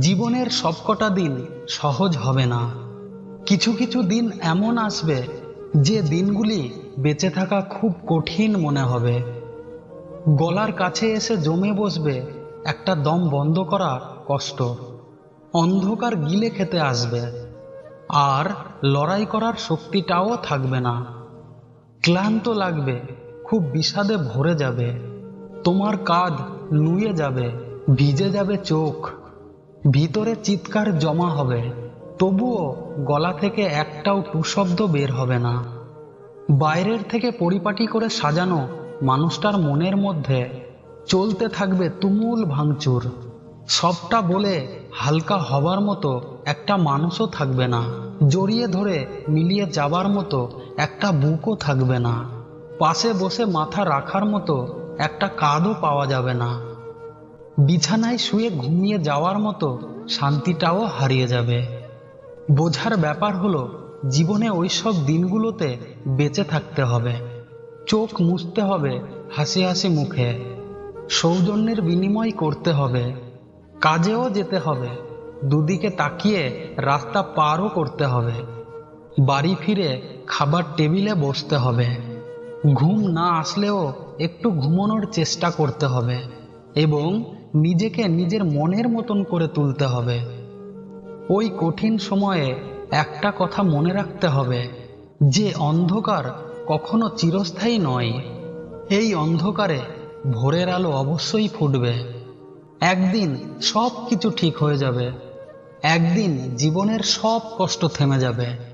জীবনের সবকটা দিন সহজ হবে না। কিছু কিছু দিন এমন আসবে যে দিনগুলি বেঁচে থাকা খুব কঠিন মনে হবে। গলার কাছে এসে জমে বসবে একটা দম বন্ধ করা কষ্ট। অন্ধকার গিলে খেতে আসবে। আর লড়াই করার শক্তিটাও থাকবে না। ক্লান্ত লাগবে, খুব বিষাদে ভরে যাবে। তোমার কাঁধ নুয়ে যাবে, ভিজে যাবে চোখ। ভিতরে চিৎকার জমা হবে, তবুও গলা থেকে একটাও টু শব্দ বের হবে না। বাইরের থেকে পরিপাটি করে সাজানো মানুষটার মনের মধ্যে চলতে থাকবে তুমুল ভাঙচুর। সবটা বলে হালকা হবার মতো একটা মানুষও থাকবে না, জড়িয়ে ধরে মিলিয়ে যাবার মতো একটা বুকও থাকবে না। পাশে বসে মাথা রাখার মতো একটা কাঁধও পাওয়া যাবে না। বিছানায় শুয়ে ঘুমিয়ে যাওয়ার মতো শান্তিটাও হারিয়ে যাবে। বোঝার ব্যাপার হলো, জীবনে ওই সব দিনগুলোতে বেঁচে থাকতে হবে। চোখ মুছতে হবে হাসি হাসি মুখে। সৌজন্যের বিনিময় করতে হবে। কাজেও যেতে হবে। দুদিকে তাকিয়ে রাস্তা পারও করতে হবে। বাড়ি ফিরে খাবার টেবিলে বসতে হবে। ঘুম না আসলেও একটু ঘুমানোর চেষ্টা করতে হবে। এবং নিজেকে নিজের মনের মতন করে তুলতে হবে। ওই কঠিন সময়ে একটা কথা মনে রাখতে হবে, যে অন্ধকার কখনো চিরস্থায়ী নয়। এই অন্ধকারে ভোরের আলো অবশ্যই ফুটবে। একদিন সব কিছু ঠিক হয়ে যাবে। একদিন জীবনের সব কষ্ট থেমে যাবে।